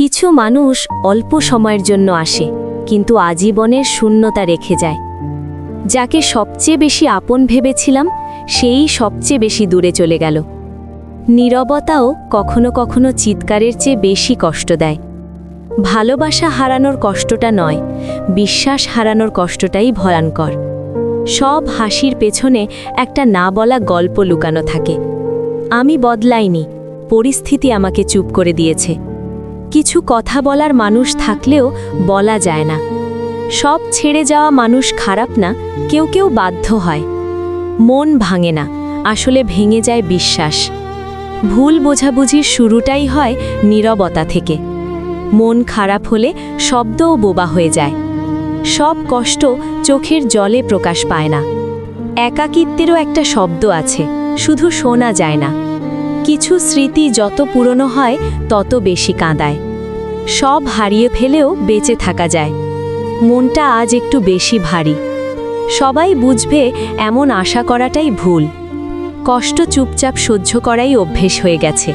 কিছু মানুষ অল্প সময়ের জন্য আসে, কিন্তু আজীবনের শূন্যতা রেখে যায়। যাকে সবচেয়ে বেশি আপন ভেবেছিলাম, সেই সবচেয়ে বেশি দূরে চলে গেল। নীরবতাও কখনো কখনো চিৎকারের চেয়ে বেশি কষ্ট দেয়। ভালোবাসা হারানোর কষ্টটা নয়, বিশ্বাস হারানোর কষ্টটাই ভয়ঙ্কর। সব হাসির পেছনে একটা না বলা গল্প লুকানো থাকে। আমি বদলাইনি, পরিস্থিতি আমাকে চুপ করে দিয়েছে। কিছু কথা বলার মানুষ থাকলেও বলা যায় না। সব ছেড়ে যাওয়া মানুষ খারাপ না, কেউ কেউ বাধ্য হয়। মন ভাঙে না, আসলে ভেঙে যায় বিশ্বাস। ভুল বোঝাবুঝির শুরুটাই হয় নীরবতা থেকে। মন খারাপ হলে শব্দও বোবা হয়ে যায়। সব কষ্ট চোখের জলে প্রকাশ পায় না। একাকিত্বেরও একটা শব্দ আছে, শুধু শোনা যায় না। কিছু স্মৃতি যত পুরনো হয়, তত বেশি কাঁদায়। সব হারিয়ে ফেলেও বেঁচে থাকা যায়। মনটা আজ একটু বেশি ভারী। সবাই বুঝবে এমন আশা করাটাই ভুল। কষ্ট চুপচাপ সহ্য করাই অভ্যেস হয়ে গেছে।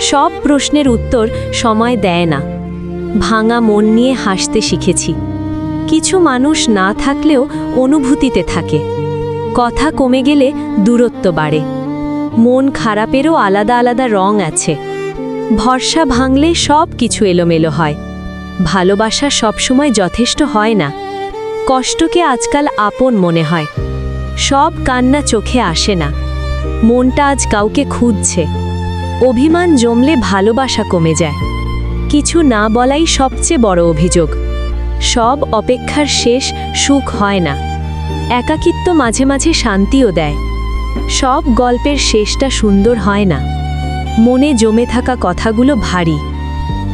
সব প্রশ্নের উত্তর সময় দেয় না। ভাঙা মন নিয়ে হাসতে শিখেছি। কিছু মানুষ না থাকলেও অনুভূতিতে থাকে। কথা কমে গেলে দূরত্ব বাড়ে। মন খারাপেরও আলাদা আলাদা রং আছে। ভরসা ভাঙলে সব কিছু এলোমেলো হয়। ভালোবাসা সবসময় যথেষ্ট হয় না। কষ্টকে আজকাল আপন মনে হয়। সব কান্না চোখে আসে না। মনটা আজ কাউকে খুঁজছে। অভিমান জমলে ভালোবাসা কমে যায়। কিছু না বলাই সবচেয়ে বড় অভিযোগ। সব অপেক্ষার শেষ সুখ হয় না। একাকিত্ব মাঝে মাঝে শান্তিও দেয়। সব গল্পের শেষটা সুন্দর হয় না। মনে জমে থাকা কথাগুলো ভারী।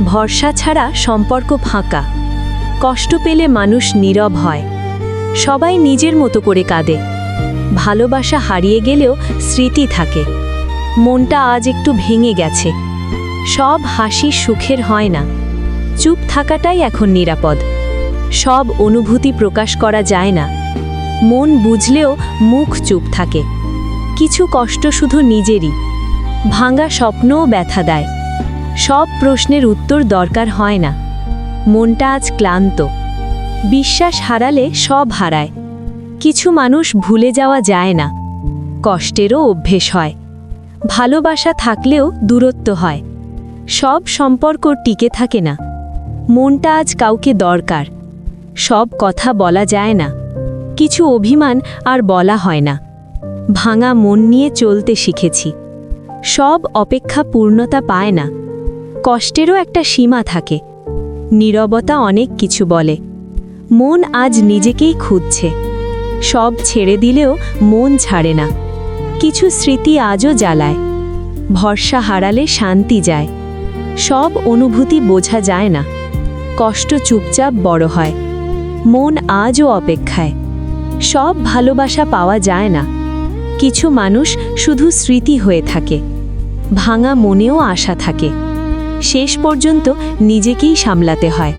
ভরসা ছাড়া সম্পর্ক ফাঁকা। কষ্ট পেলে মানুষ নীরব হয়। সবাই নিজের মতো করে কাঁদে। ভালোবাসা হারিয়ে গেলেও স্মৃতি থাকে। মনটা আজ একটু ভেঙে গেছে। সব হাসি সুখের হয় না। চুপ থাকাটাই এখন নিরাপদ। সব অনুভূতি প্রকাশ করা যায় না। মন বুঝলেও মুখ চুপ থাকে। কিছু কষ্ট শুধু নিজেরই। ভাঙা স্বপ্নও ব্যথা দেয়। সব প্রশ্নের উত্তর দরকার হয় না। মনটা আজ ক্লান্ত। বিশ্বাস হারালে সব হারায়। কিছু মানুষ ভুলে যাওয়া যায় না। কষ্টেরও অভ্যেস হয়। ভালোবাসা থাকলেও দূরত্ব হয়। সব সম্পর্ক টিকে থাকে না। মনটা আজ কাউকে দরকার। সব কথা বলা যায় না। কিছু অভিমান আর বলা হয় না। ভাঙা মন নিয়ে চলতে শিখেছি। সব অপেক্ষা পূর্ণতা পায় না। কষ্টেরও একটা সীমা থাকে। নীরবতা অনেক কিছু বলে। মন আজ নিজেকেই খুঁজছে। সব ছেড়ে দিলেও মন ছাড়ে না। কিছু স্মৃতি আজও জ্বালায়। ভরসা হারালে শান্তি যায়। সব অনুভূতি বোঝা যায় না। কষ্ট চুপচাপ বড় হয়। মন আজও অপেক্ষায়। সব ভালোবাসা পাওয়া যায় না। কিছু মানুষ শুধু স্মৃতি হয়ে থাকে, ভাঙা মনেও আশা থাকে। শেষ পর্যন্ত নিজেকেই সামলাতে হয়।